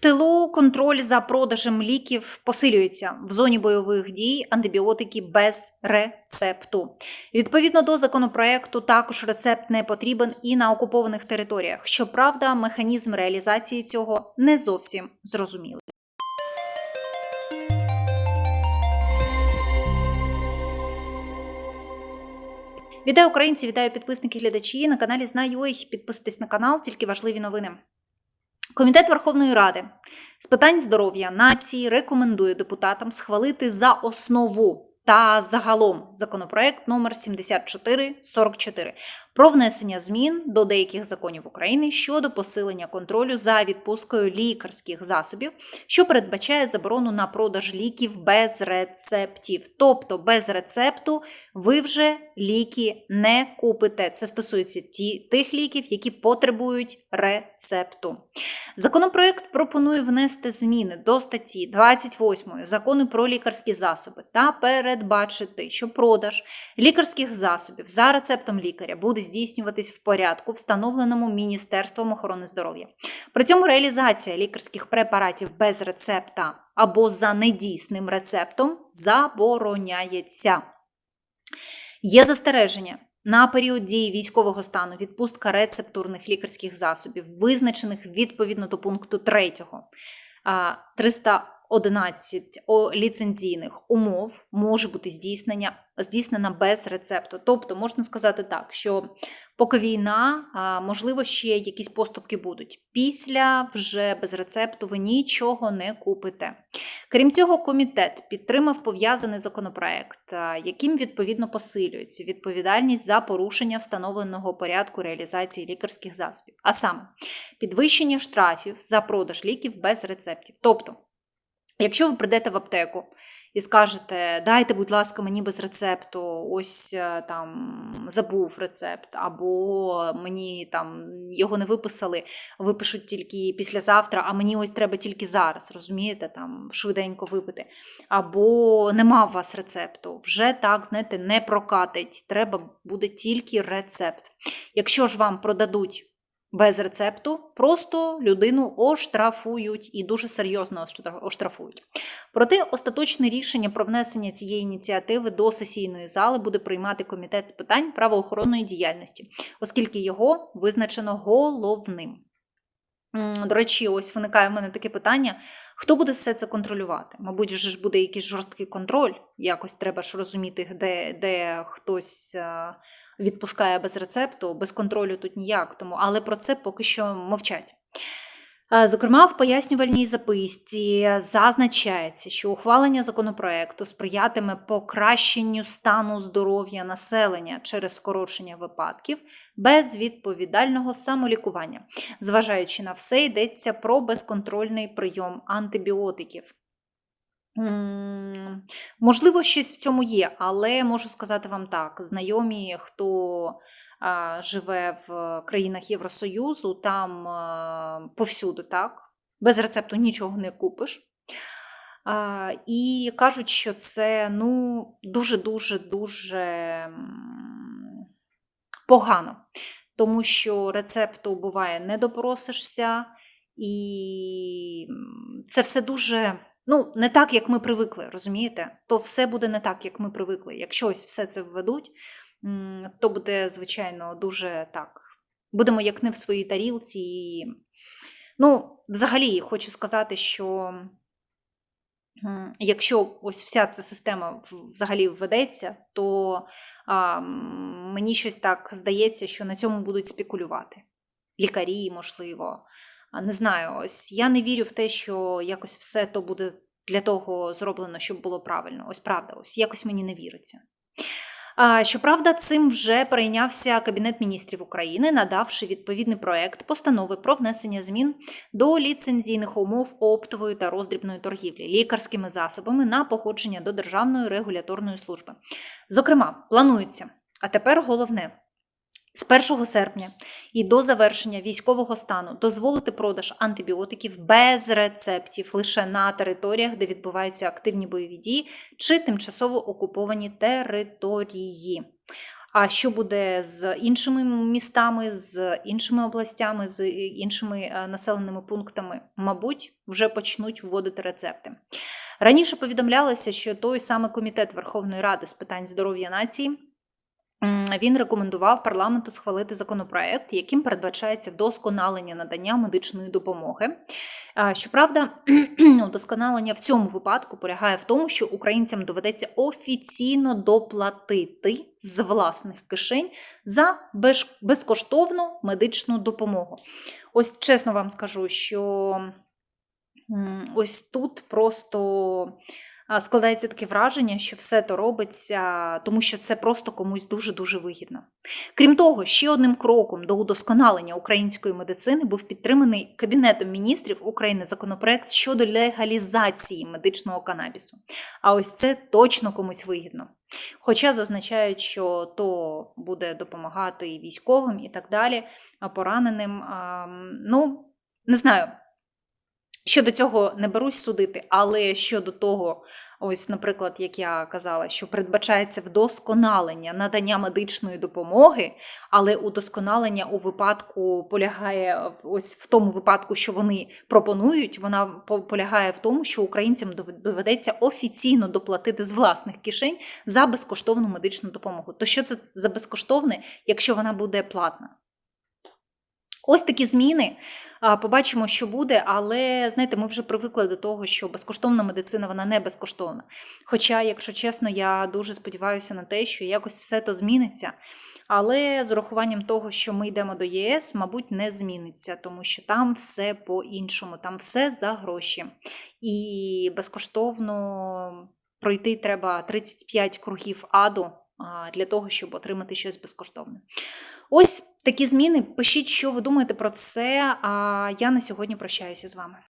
тилу контроль за продажем ліків посилюється в зоні бойових дій антибіотики без рецепту. Відповідно до законопроекту, також рецепт не потрібен і на окупованих територіях. Щоправда, механізм реалізації цього не зовсім зрозумілий. Вітаю українці, вітаю підписники глядачі на каналі Знаю. Підписуйтесь на канал, тільки важливі новини. Комітет Верховної Ради з питань здоров'я нації рекомендує депутатам схвалити за основу та загалом законопроект номер 7444 про внесення змін до деяких законів України щодо посилення контролю за відпускою лікарських засобів, що передбачає заборону на продаж ліків без рецептів. Тобто без рецепту ви вже ліки не купите. Це стосується ті, тих ліків, які потребують рецепту. Законопроект пропонує внести зміни до статті 28 закону про лікарські засоби та передбачити, що продаж лікарських засобів за рецептом лікаря буде здійснюватись в порядку, встановленому Міністерством охорони здоров'я. При цьому реалізація лікарських препаратів без рецепта або за недійсним рецептом забороняється. Є застереження. На період дії військового стану відпустка рецептурних лікарських засобів, визначених відповідно до пункту 3 311 ліцензійних умов, може бути здійснення, здійснена без рецепту. Тобто, можна сказати так, що поки війна, можливо, ще якісь поступки будуть. Після вже без рецепту ви нічого не купите. Крім цього, комітет підтримав пов'язаний законопроект, яким відповідно посилюється відповідальність за порушення встановленого порядку реалізації лікарських засобів, а саме підвищення штрафів за продаж ліків без рецептів. Тобто, якщо ви прийдете в аптеку і скажете, дайте, будь ласка, мені без рецепту, ось е, там забув рецепт, або мені там його не виписали, випишуть тільки післязавтра, а мені ось треба тільки зараз, розумієте, там швиденько випити. Або нема у вас рецепту, вже так, знаєте, не прокатить. Треба буде тільки рецепт. Якщо ж вам продадуть без рецепту просто людину оштрафують і дуже серйозно оштрафують. Проте остаточне рішення про внесення цієї ініціативи до сесійної зали буде приймати комітет з питань правоохоронної діяльності, оскільки його визначено головним. До речі, ось виникає в мене таке питання: хто буде все це контролювати? Мабуть, вже ж буде якийсь жорсткий контроль, якось треба ж розуміти, де де хтось відпускає без рецепту, без контролю тут ніяк, тому але про це поки що мовчать. Зокрема, в пояснювальній записці зазначається, що ухвалення законопроекту сприятиме покращенню стану здоров'я населення через скорочення випадків без відповідального самолікування. Зважаючи на все, йдеться про безконтрольний прийом антибіотиків. Можливо, щось в цьому є, але можу сказати вам так: знайомі, хто живе в країнах Євросоюзу, там повсюди так, без рецепту нічого не купиш. І кажуть, що це ну, дуже-дуже дуже погано, тому що рецепту буває не допросишся, і це все дуже. Ну, не так, як ми привикли, розумієте? То все буде не так, як ми привикли. Якщо ось все це введуть, то буде, звичайно, дуже так. Будемо як не в своїй тарілці. І... Ну, взагалі, хочу сказати, що якщо ось вся ця система взагалі введеться, то а, мені щось так здається, що на цьому будуть спекулювати. Лікарі, можливо. Не знаю, ось я не вірю в те, що якось все то буде для того зроблено, щоб було правильно. Ось правда, ось якось мені не віриться. Щоправда, цим вже прийнявся Кабінет міністрів України, надавши відповідний проект постанови про внесення змін до ліцензійних умов оптової та роздрібної торгівлі лікарськими засобами на походження до Державної регуляторної служби. Зокрема, планується, а тепер головне. З 1 серпня і до завершення військового стану дозволити продаж антибіотиків без рецептів лише на територіях, де відбуваються активні бойові дії чи тимчасово окуповані території. А що буде з іншими містами, з іншими областями, з іншими е, населеними пунктами? Мабуть, вже почнуть вводити рецепти. Раніше повідомлялося, що той самий комітет Верховної Ради з питань здоров'я нації. Він рекомендував парламенту схвалити законопроект, яким передбачається вдосконалення надання медичної допомоги. Щоправда, удосконалення в цьому випадку полягає в тому, що українцям доведеться офіційно доплатити з власних кишень за безкоштовну медичну допомогу. Ось чесно вам скажу, що ось тут просто складається таке враження, що все то робиться, тому що це просто комусь дуже-дуже вигідно. Крім того, ще одним кроком до удосконалення української медицини був підтриманий Кабінетом міністрів України законопроект щодо легалізації медичного канабісу. А ось це точно комусь вигідно. Хоча зазначають, що то буде допомагати і військовим, і так далі, а пораненим. Ну, не знаю. Щодо цього не берусь судити, але щодо того, ось, наприклад, як я казала, що передбачається вдосконалення надання медичної допомоги, але удосконалення у випадку полягає ось в тому випадку, що вони пропонують, вона по- полягає в тому, що українцям доведеться офіційно доплатити з власних кишень за безкоштовну медичну допомогу. То що це за безкоштовне, якщо вона буде платна? Ось такі зміни. Побачимо, що буде, але знаєте, ми вже привикли до того, що безкоштовна медицина вона не безкоштовна. Хоча, якщо чесно, я дуже сподіваюся на те, що якось все то зміниться. Але з урахуванням того, що ми йдемо до ЄС, мабуть, не зміниться, тому що там все по-іншому, там все за гроші. І безкоштовно пройти треба 35 кругів аду для того, щоб отримати щось безкоштовне. Ось такі зміни. Пишіть, що ви думаєте про це. А я на сьогодні прощаюся з вами.